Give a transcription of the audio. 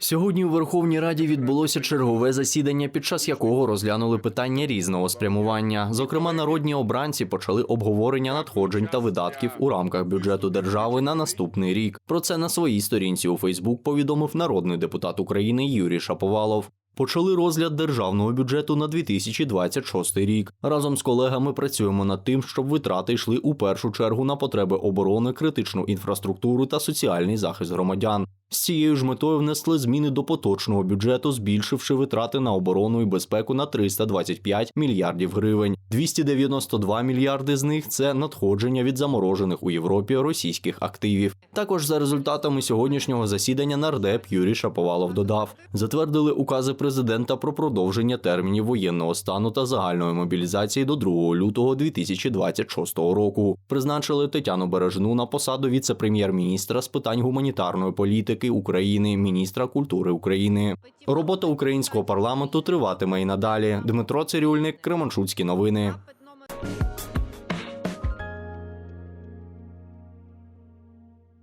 Сьогодні у Верховній Раді відбулося чергове засідання, під час якого розглянули питання різного спрямування. Зокрема, народні обранці почали обговорення надходжень та видатків у рамках бюджету держави на наступний рік. Про це на своїй сторінці у Фейсбук повідомив народний депутат України Юрій Шаповалов. Почали розгляд державного бюджету на 2026 рік. Разом з колегами працюємо над тим, щоб витрати йшли у першу чергу на потреби оборони, критичну інфраструктуру та соціальний захист громадян. З цією ж метою внесли зміни до поточного бюджету, збільшивши витрати на оборону і безпеку на 325 мільярдів гривень. 292 мільярди з них це надходження від заморожених у Європі російських активів. Також за результатами сьогоднішнього засідання нардеп Юрій Шаповалов додав: затвердили укази президента про продовження термінів воєнного стану та загальної мобілізації до 2 лютого 2026 року. Призначили Тетяну Бережну на посаду віце-прем'єр-міністра з питань гуманітарної політики України, міністра культури України. Робота українського парламенту триватиме і надалі. Дмитро Цирюльник, Кременчуцькі новини.